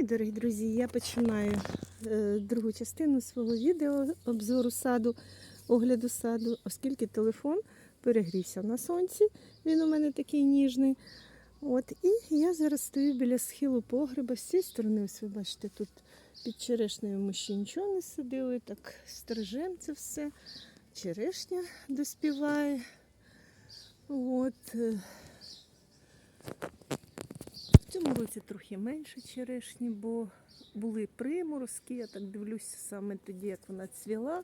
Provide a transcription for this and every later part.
І, дорогі друзі, я починаю е, другу частину свого відео обзору саду, огляду саду, оскільки телефон перегрівся на сонці. Він у мене такий ніжний. От, і я зараз стою біля схилу погреба. З цієї сторони, ось ви бачите, тут під черешнею ми ще нічого не садили, так стрижем це все. Черешня доспіває. От. Цьому році трохи менше черешні, бо були приморозки. Я так дивлюся саме тоді, як вона цвіла.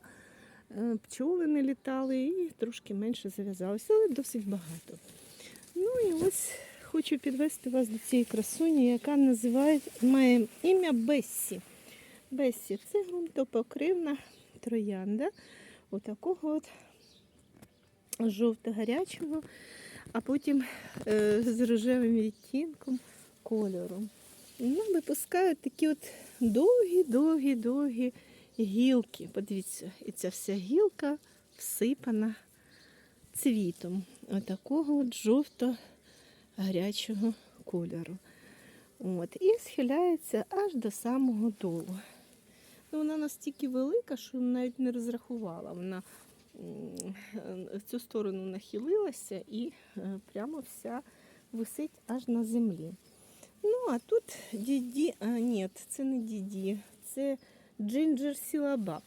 Е, Пчоли не літали і трошки менше зав'язалося, але досить багато. Ну і ось хочу підвести вас до цієї красуні, яка називає, має ім'я Бессі. Бессі це ґрунтопокривна троянда. Отакого от жовто-гарячого, а потім е, з рожевим відтінком кольору. Ну, випускають такі от довгі-довгі-довгі гілки. Подивіться, і ця вся гілка всипана цвітом. Отакого от жовто-гарячого кольору. От, і схиляється аж до самого долу. Ну, вона настільки велика, що навіть не розрахувала. Вона в цю сторону нахилилася і е, прямо вся висить аж на землі. Ну, а тут діді, а ні, це не діді, це джинджер сілабаб.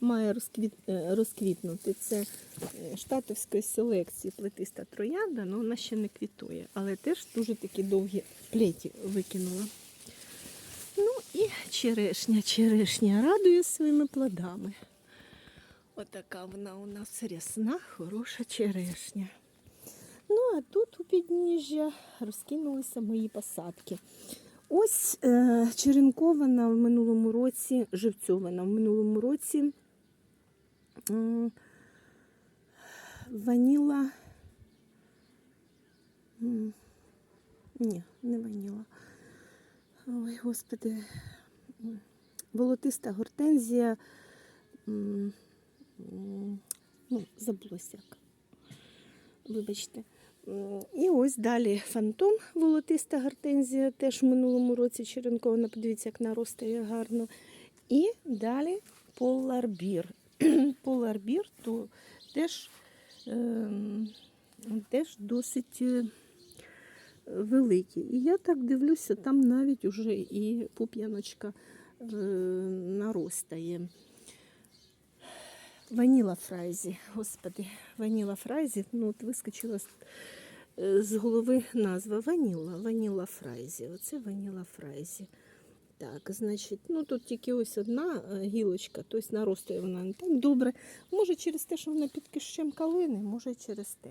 Має розквіт, е, розквітнути. Це е, штатовської селекції плетиста троянда, але вона ще не квітує. Але теж дуже такі довгі плеті викинула. Ну і черешня, черешня радує своїми плодами. Отака вона у нас рясна, хороша черешня. Ну, а тут у підніжжя розкинулися мої посадки. Ось е, черенкована в минулому році, живцьована в минулому році м, ваніла. Ні, не ваніла. Ой, господи. м, Волотиста гортензія. Ну, забулося як. Вибачте. І ось далі фантом волотиста гортензія, теж в минулому році черенкована, подивіться, як наростає гарно. І далі поларбір. поларбір то теж, ем, теж досить е, великий. І я так дивлюся, там навіть уже і пуп'яночка е, наростає. Ваніла фрайзі, господи, ваніла фрайзі, ну от вискочила з, е, голови назва Ваніла, ваніла фрайзі. Оце ваніла фрайзі. Так, значить, ну тут тільки ось одна е, гілочка, тобто наростає вона не так добре. Може через те, що вона під кищем калини, може через те.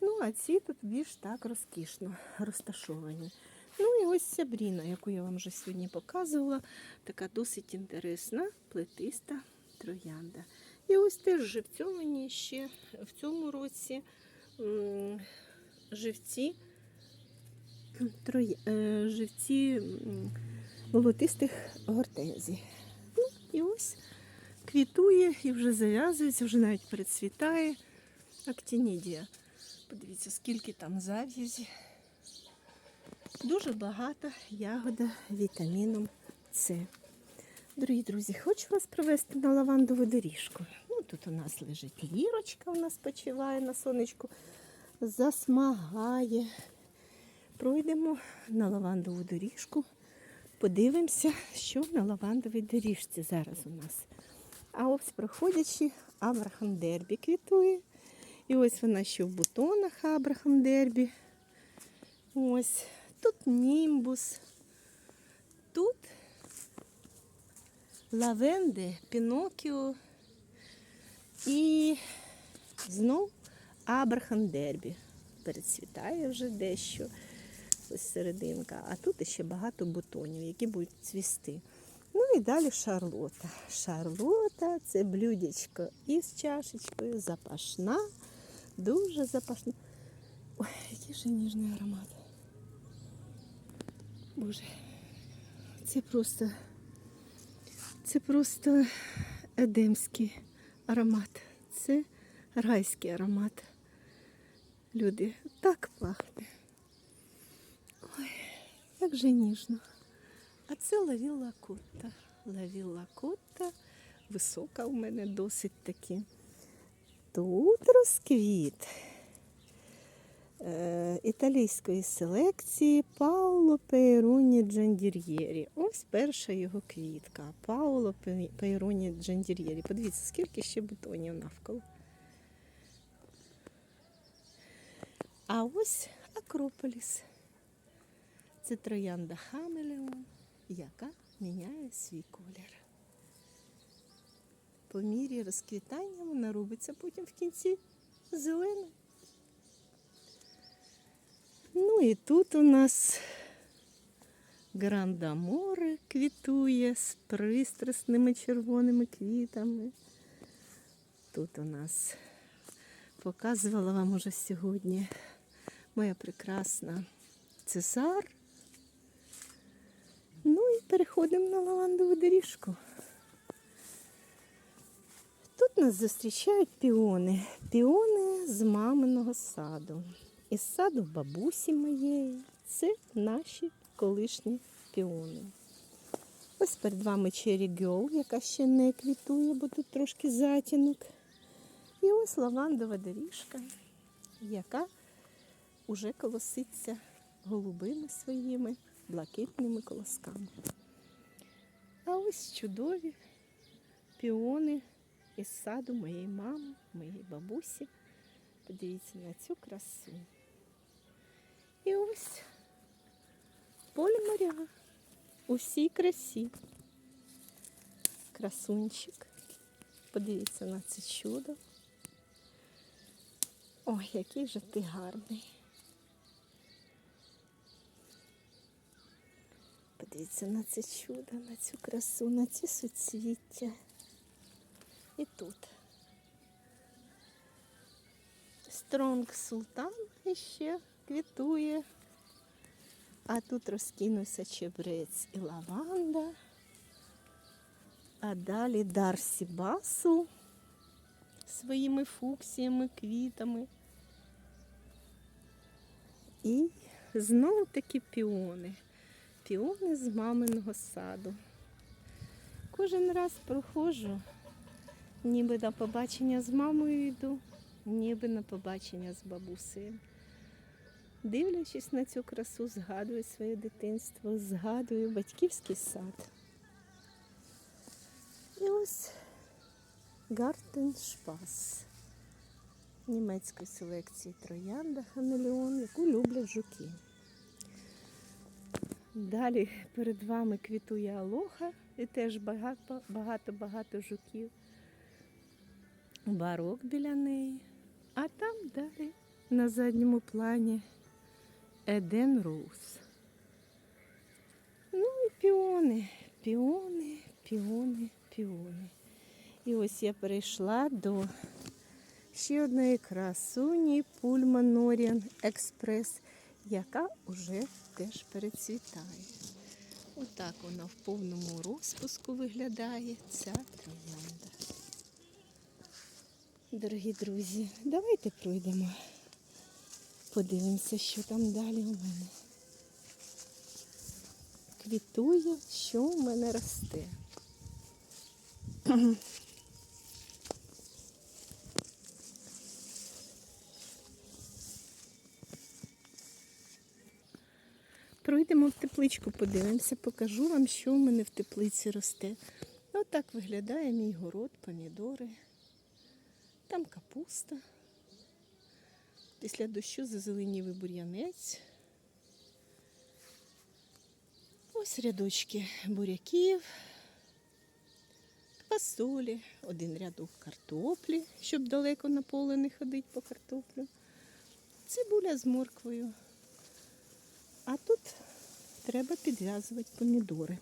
Ну, а ці тут більш так розкішно розташовані. Ну і ось сябріна, яку я вам вже сьогодні показувала, така досить інтересна, плетиста троянда. І ось теж живцьовані ще в цьому році живці, троя- е, живці м, волотистих гортензій. Ну, і ось квітує і вже зав'язується, вже навіть перецвітає актінідія. Подивіться, скільки там зав'язі. Дуже багата ягода вітаміном С. Дорогі друзі, хочу вас провести на лавандову доріжку. Ну, тут у нас лежить лірочка, у нас почиває на сонечку, засмагає. Пройдемо на лавандову доріжку, подивимося, що на лавандовій доріжці зараз у нас. А ось проходячи, Абрахам Дербі квітує. І ось вона ще в бутонах Абрахам Дербі. Ось тут німбус. Тут лавенди, Пінокіо і знов Абрахам Дербі. Перецвітає вже дещо. Ось серединка. А тут ще багато бутонів, які будуть цвісти. Ну і далі шарлота. Шарлота це блюдечко із чашечкою, запашна, дуже запашна. Ой, який же ніжний аромат. Боже, це просто це просто едемський аромат. Це райський аромат. Люди, так пахне. Ой, як же ніжно. А це лавілла котта. Лавілла котта. Висока у мене досить таки. Тут розквіт е, італійської селекції Пауло Пейроні Джандір'єрі. Ось перша його квітка. Пауло Пе- Пейроні Джандір'єрі. Подивіться, скільки ще бутонів навколо. А ось Акрополіс. Це троянда Хамелеон, яка міняє свій колір. По мірі розквітання вона робиться потім в кінці зелена. Ну і тут у нас Грандаморе квітує з пристрасними червоними квітами. Тут у нас показувала вам уже сьогодні моя прекрасна Цесар. Ну і переходимо на лавандову доріжку. Тут нас зустрічають піони. Піони з маминого саду. Із саду бабусі моєї. Це наші колишні піони. Ось перед вами Cherry Girl, яка ще не квітує, бо тут трошки затінок. І ось лавандова доріжка, яка уже колоситься голубими своїми блакитними колосками. А ось чудові піони із саду моєї мами, моєї бабусі. Подивіться на цю красу. І ось поле моря у всій красі. Красунчик. Подивіться на це чудо. Ой, який же ти гарний. Подивіться на це чудо, на цю красу, на ці суцвіття. І тут. Стронг Султан іще квітує. А тут розкинувся чебрець і лаванда. А далі Дарсі Басу своїми фуксіями, квітами. І знову такі піони. Піони з маминого саду. Кожен раз проходжу, ніби на побачення з мамою йду, ніби на побачення з бабусею. Дивлячись на цю красу, згадую своє дитинство, згадую батьківський сад. І ось Гартен Шпас німецької селекції троянда Хамелеон, яку люблять жуки. Далі перед вами квітує алоха і теж багато багато багато жуків. Барок біля неї. А там далі на задньому плані Еден Роуз. Ну і піони, піони, піони, піони. І ось я перейшла до ще одної красуні Пульман Норіан Експрес, яка уже теж перецвітає. Отак вона в повному розпуску виглядає, ця троянда. Дорогі друзі, давайте пройдемо. Подивимося, що там далі у мене. Квітує, що у мене росте. Пройдемо в тепличку, подивимося, покажу вам, що у мене в теплиці росте. Отак виглядає мій город, помідори. Там капуста. Після дощу зазеленів бур'янець. Ось рядочки буряків, квасолі, один рядок картоплі, щоб далеко на поле не ходити по картоплю. Цибуля з морквою. А тут треба підв'язувати помідори.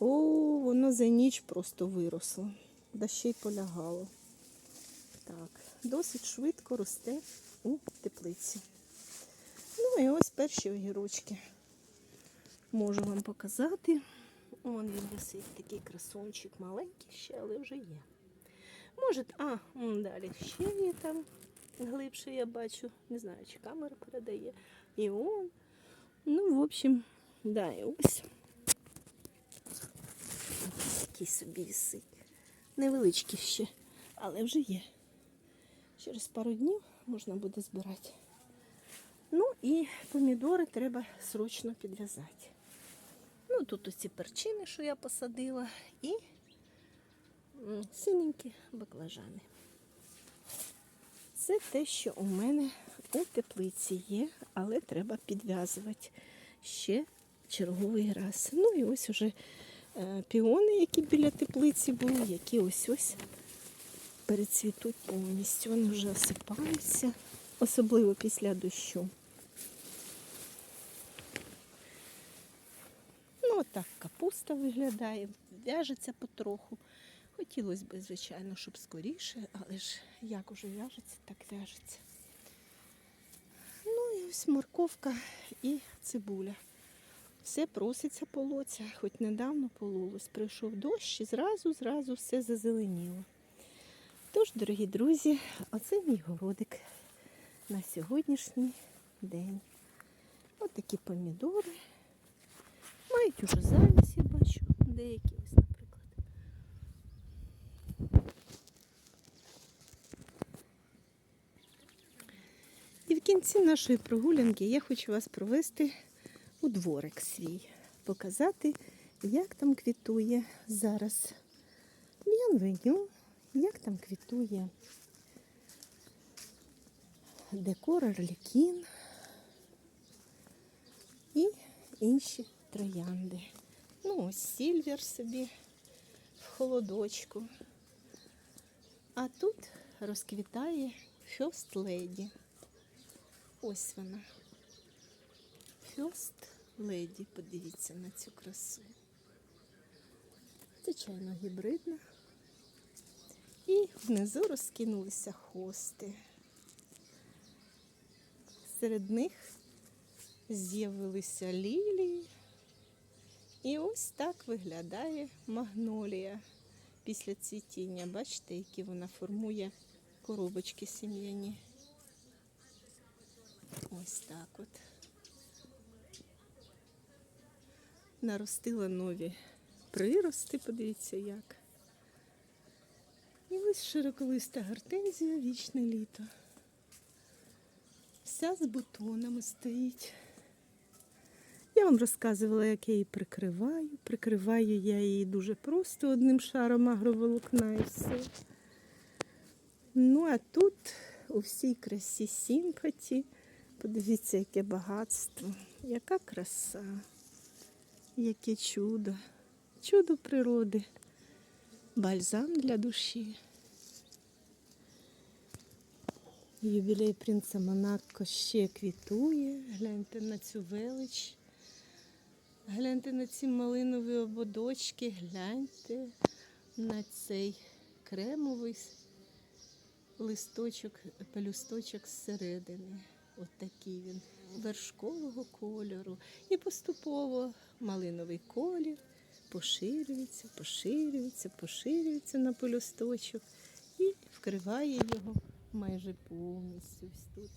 О, воно за ніч просто виросло, да ще й полягало. Так, досить швидко росте у теплиці. Ну і ось перші огірочки. Можу вам показати. Вон він висить такий красунчик, маленький ще, але вже є. Може, а, далі ще є там глибше, я бачу. Не знаю, чи камера передає. І он. Ну, в общем, да, і ось Такий собі висить. Невеличкий ще, але вже є. Через пару днів можна буде збирати. Ну і помідори треба срочно підв'язати. Ну, тут оці перчини, що я посадила, і синенькі баклажани. Це те, що у мене у теплиці є, але треба підв'язувати ще черговий раз. Ну і ось уже е, піони, які біля теплиці були, які ось ось перецвітуть повністю. Вони вже осипаються, особливо після дощу. Ну, отак капуста виглядає, в'яжеться потроху. Хотілося б, звичайно, щоб скоріше, але ж як уже в'яжеться, так в'яжеться. Ось морковка і цибуля. Все проситься полоця, хоч недавно пололось. Прийшов дощ і зразу, зразу все зазеленіло. Тож, дорогі друзі, оце мій городик на сьогоднішній день. Ось такі помідори. Мають уже заміс, я бачу, деякі ось, кінці нашої прогулянки я хочу вас провести у дворик свій, показати, як там квітує зараз б'янвеню, як там квітує декор Арлікін і інші троянди. Ну, ось сільвер собі в холодочку. А тут розквітає First Lady. Ось вона. First Lady, подивіться на цю красу. Звичайно, гібридна. І внизу розкинулися хости. Серед них з'явилися лілії. І ось так виглядає магнолія після цвітіння. Бачите, які вона формує коробочки сім'яні. Ось так от. Наростила нові прирости, подивіться як. І ось широколиста гортензія вічне літо. Вся з бутонами стоїть. Я вам розказувала, як я її прикриваю. Прикриваю я її дуже просто одним шаром агроволокна і все. Ну, а тут у всій красі сімпаті. Подивіться, яке багатство, яка краса, яке чудо, чудо природи, бальзам для душі. Ювілей принца Монако ще квітує. Гляньте на цю велич. Гляньте на ці малинові ободочки, гляньте на цей кремовий листочок, пелюсточок зсередини. От такий він вершкового кольору. І поступово малиновий колір поширюється, поширюється, поширюється на пелюсточок і вкриває його майже повністю ось тут.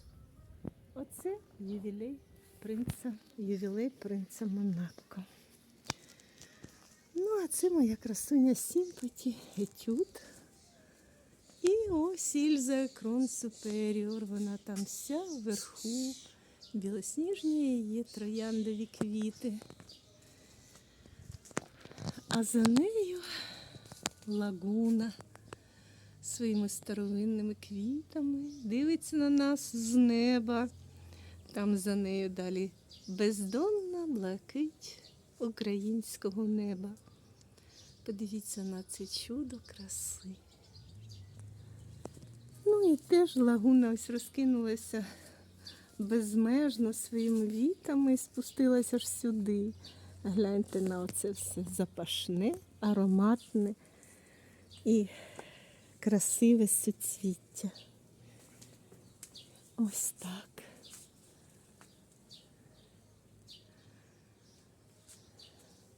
Оце ювілей принца, ювілей принца Монако. Ну, а це моя красуня Сімпаті, етюд. І ось Ільза Крон Суперіор. Вона там вся вверху. Білосніжні її трояндові квіти. А за нею лагуна своїми старовинними квітами. Дивиться на нас з неба. Там за нею далі бездонна блакить українського неба. Подивіться на це чудо краси. Ну і теж лагуна ось розкинулася безмежно своїми вітами і спустилася аж сюди. Гляньте на оце все запашне, ароматне і красиве суцвіття. Ось так.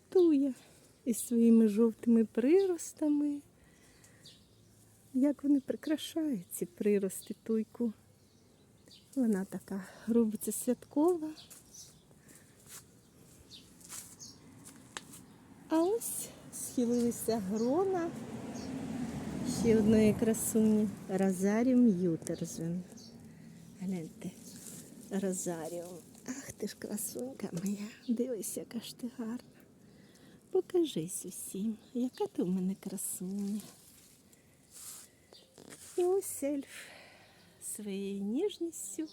Туя із своїми жовтими приростами. Як вони прикрашають ці прирости туйку. Вона така робиться святкова. А ось розхилилися грона ще одної красуні Розаріум Ютерзен. Гляньте, Розаріум. Ах ти ж красунька моя, дивись, яка ж ти гарна. Покажись усім, яка ти в мене красуня. І ось ельф своєю ніжністю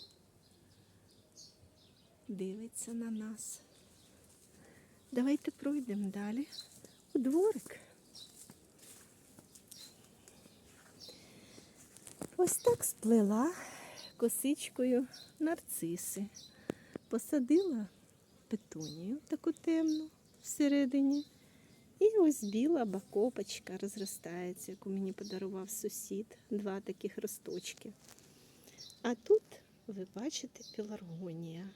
дивиться на нас. Давайте пройдемо далі у дворик. Ось так сплела косичкою нарциси. Посадила петунію таку темну всередині. І ось біла бакопочка розростається, яку мені подарував сусід. Два таких росточки. А тут ви бачите пеларгонія.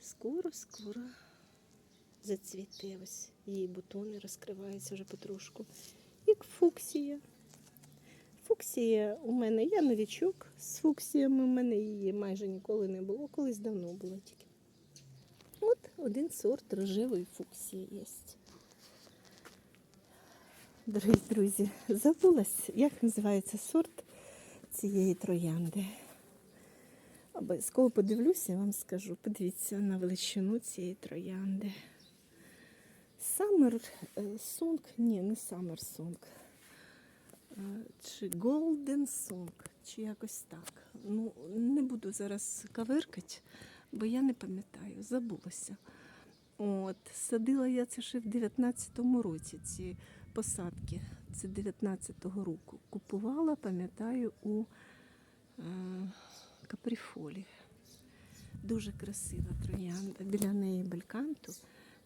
Скоро-скоро зацвіте ось. Її бутони розкриваються вже потрошку. І фуксія. Фуксія у мене, я новічок з фуксіями, у мене її майже ніколи не було, колись давно було тільки. От один сорт рожевої фуксії є. Дорогі друзі, забулась, як називається сорт цієї троянди. Обов'язково подивлюся і вам скажу. Подивіться на величину цієї троянди. Summer е, Song, ні, не Summer Song. Е, Чи Golden Song, чи якось так. Ну, не буду зараз каверкати, бо я не пам'ятаю, забулася. От, садила я це ще в 19-му році, ці посадки. Це 19-го року. Купувала, пам'ятаю, у е, Капріфолі. Дуже красива троянда. Біля неї бельканту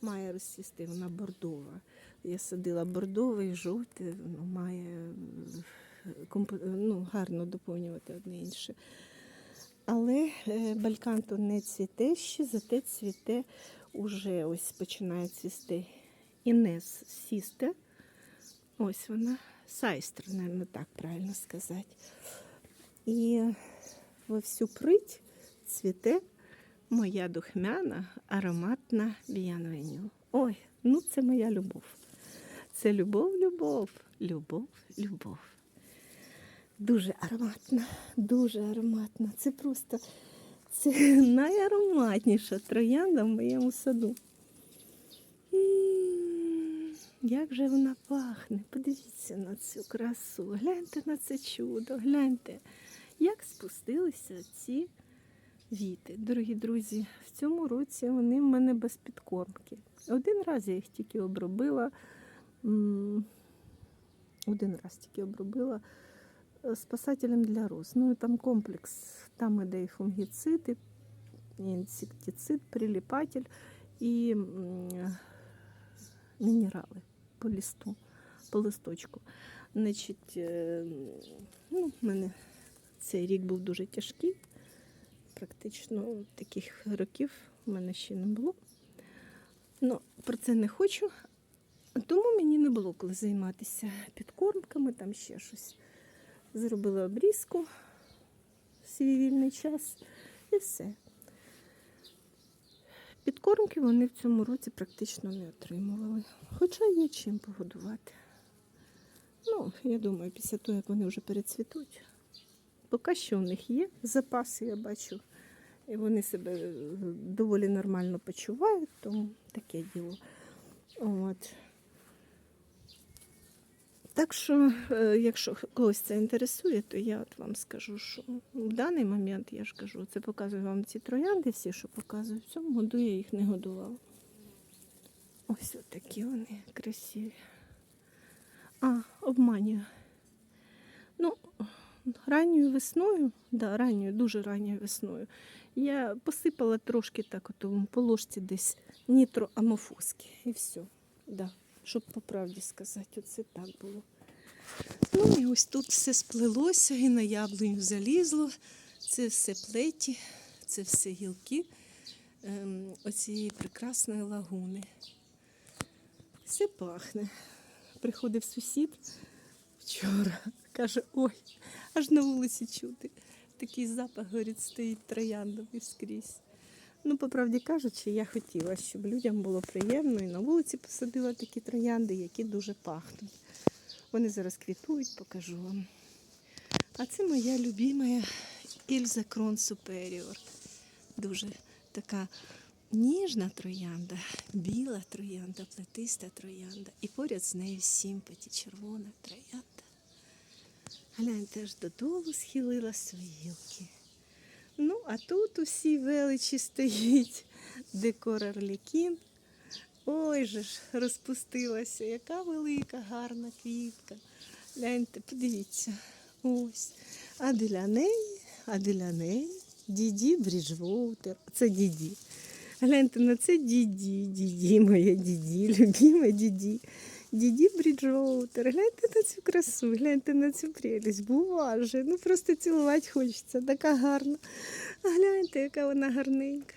має розсісти, вона бордова. Я садила бордовий, жовтий, воно має е, ну, гарно доповнювати одне інше. Але е, бальканто не цвіте ще, зате цвіте уже ось починає цвісти Інес сісте. Ось вона, сайстер, мабуть, так правильно сказати. І во всю прить цвіте моя духмяна ароматна біянвеню. Ой, ну це моя любов. Це любов, любов, любов, любов. Дуже ароматна, дуже ароматна. Це просто це найароматніша троянда в моєму саду. М, Як же вона пахне? Подивіться на цю красу. Гляньте на це чудо, гляньте, як спустилися ці віти. Дорогі друзі, в цьому році вони в мене без підкормки. Один раз я їх тільки обробила. Один раз тільки обробила спасателем для роз. Ну і там комплекс, там іде і фунгіцид, і інсектицид, приліпатель і мінерали по листу, по листочку. Значить, е, ну, в мене цей рік був дуже тяжкий. Практично таких років в мене ще не було. Ну, про це не хочу. Тому мені не було коли займатися підкормками, там ще щось. Зробила обрізку в свій вільний час і все. Підкормки вони в цьому році практично не отримували. Хоча є чим погодувати. Ну, я думаю, після того, як вони вже перецвітуть, поки що в них є запаси, я бачу. І вони себе е, доволі нормально почувають, тому таке діло. От. Так що, е, якщо когось це інтересує, то я от вам скажу, що в даний момент, я ж кажу, це показую вам ці троянди, всі, що показую. В цьому году я їх не годувала. Ось такі вони красиві. А, обманюю. Ну, ранньою весною, да, ранньою, дуже ранньою весною, я посипала трошки так, от у положці десь нітроамофоски. І все. Да, щоб по правді сказати, оце так було. Ну і ось тут все сплелося і на яблуню залізло. Це все плеті, це все гілки ем, оцієї прекрасної лагуни. Все пахне. Приходив сусід вчора, каже, ой, аж на вулиці чути. Такий запах, говорить, стоїть трояндовий скрізь. Ну, по правді кажучи, я хотіла, щоб людям було приємно і на вулиці посадила такі троянди, які дуже пахнуть. Вони зараз квітують, покажу вам. А це моя любима Ільза Крон Суперіор. Дуже така ніжна троянда, біла троянда, плетиста троянда. І поряд з нею сімпаті, червона троянда. Гляньте, аж додолу схилила свої гілки. Ну, а тут усі величі стоїть декор Орлікін. Ой же ж, розпустилася, яка велика, гарна квітка. Гляньте, подивіться. Ось. А біля неї, а біля неї Діді Бріджвоутер. Це Діді. Гляньте на це Діді, Діді, моя Діді, любима Діді. Діді Бріджвоутер. Гляньте на цю красу, гляньте на цю прелість. Боже, ну просто цілувати хочеться, така гарна. А гляньте, яка вона гарненька.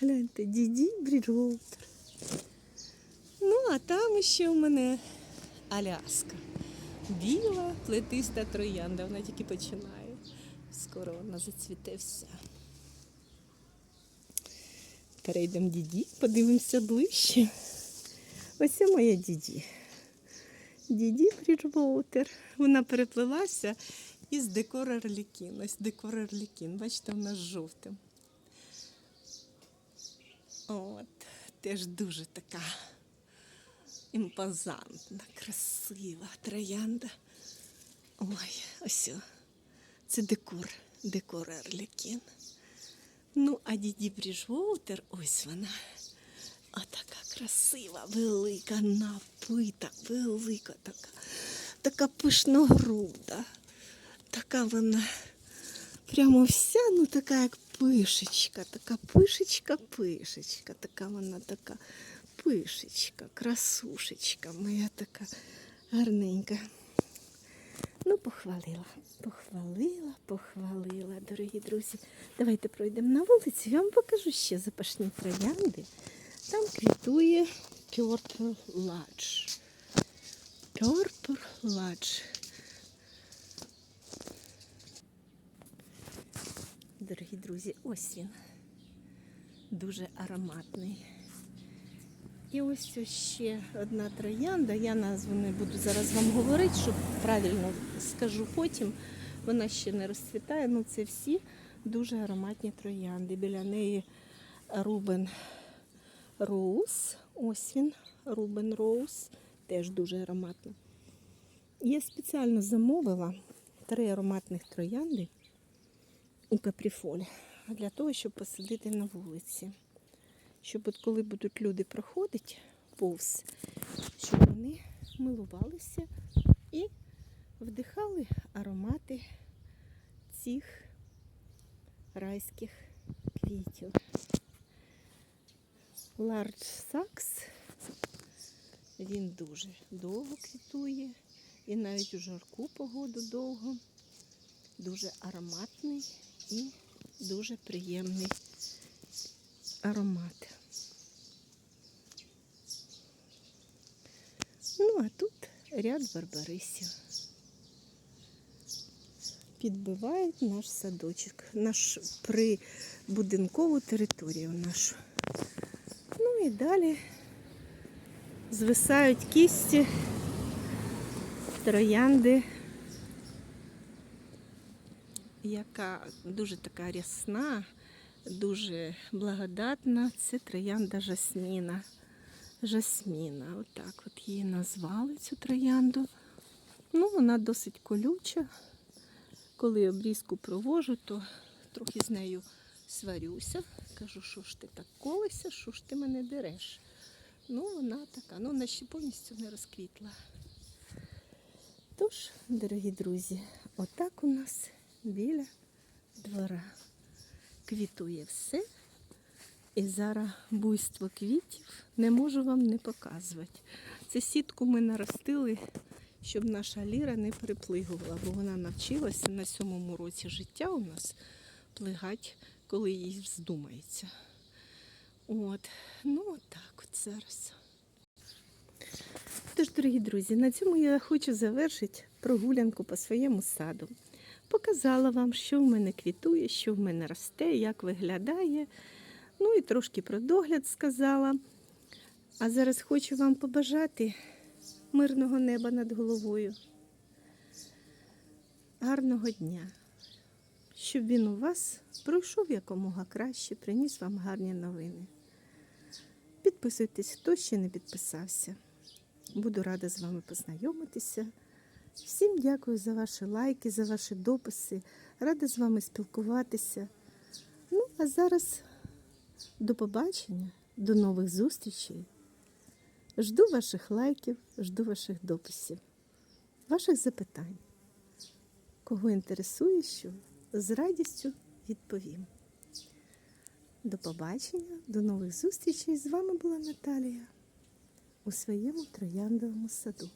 Гляньте, Діді Бріджвоутер. Ну, а там ще у мене Аляска. Біла плетиста троянда, вона тільки починає. Скоро вона зацвіте вся. Перейдемо діді, подивимося ближче. Ось це моя діді. Діді Бріджвоутер. Вона переплилася із декор Орлікін. Ось декор Орлікін. Бачите, вона з жовтим. От, теж дуже така імпозантна, красива троянда. Ой, ось. Це декор, декор Орлікін. Ну, а діді Бріжвоутер, ось вона. Отака красива, велика, напита, велика така, така пишногруда. Така вона прямо вся, ну така як пишечка, така пишечка, пишечка, така вона така пишечка, красушечка моя така гарненька. Ну, похвалила, похвалила, похвалила, дорогі друзі. Давайте пройдемо на вулицю, я вам покажу ще запашні троянди. Там квітує Purple Lodge. Purple Lodge. Дорогі друзі, ось він. Дуже ароматний. І ось ще одна троянда. Я назву не буду зараз вам говорити, щоб правильно скажу потім. Вона ще не розцвітає. Ну це всі дуже ароматні троянди. Біля неї Рубен Роуз. Ось він, Рубен Роуз. Теж дуже ароматно. Я спеціально замовила три ароматних троянди у капріфолі для того, щоб посадити на вулиці щоб от коли будуть люди проходити повз, щоб вони милувалися і вдихали аромати цих райських квітів. Large Saks, він дуже довго квітує і навіть у жарку погоду довго, дуже ароматний і дуже приємний аромат. Ну, а тут ряд барбарисів. Підбивають наш садочок, наш прибудинкову територію нашу. І далі звисають кісті, троянди, яка дуже така рясна, дуже благодатна. Це троянда жасміна. Жасміна, отак от її назвали цю троянду. Ну, вона досить колюча. Коли обрізку провожу, то трохи з нею сварюся. Кажу, що ж ти так колися, що ж ти мене дереш. Ну, вона така, ну вона ще повністю не розквітла. Тож, дорогі друзі, отак у нас біля двора квітує все. І зараз буйство квітів не можу вам не показувати. Це сітку ми наростили, щоб наша ліра не переплигувала, бо вона навчилася на сьомому році життя у нас плигати, коли їй вздумається. От, ну от так от зараз. Тож, дорогі друзі, на цьому я хочу завершити прогулянку по своєму саду. Показала вам, що в мене квітує, що в мене росте, як виглядає. Ну і трошки про догляд сказала. А зараз хочу вам побажати мирного неба над головою. Гарного дня, щоб він у вас пройшов якомога краще, приніс вам гарні новини. Підписуйтесь, хто ще не підписався. Буду рада з вами познайомитися. Всім дякую за ваші лайки, за ваші дописи. Рада з вами спілкуватися. Ну, а зараз до побачення, до нових зустрічей. Жду ваших лайків, жду ваших дописів, ваших запитань. Кого інтересує, що з радістю відповім. До побачення, до нових зустрічей. З вами була Наталія у своєму трояндовому саду.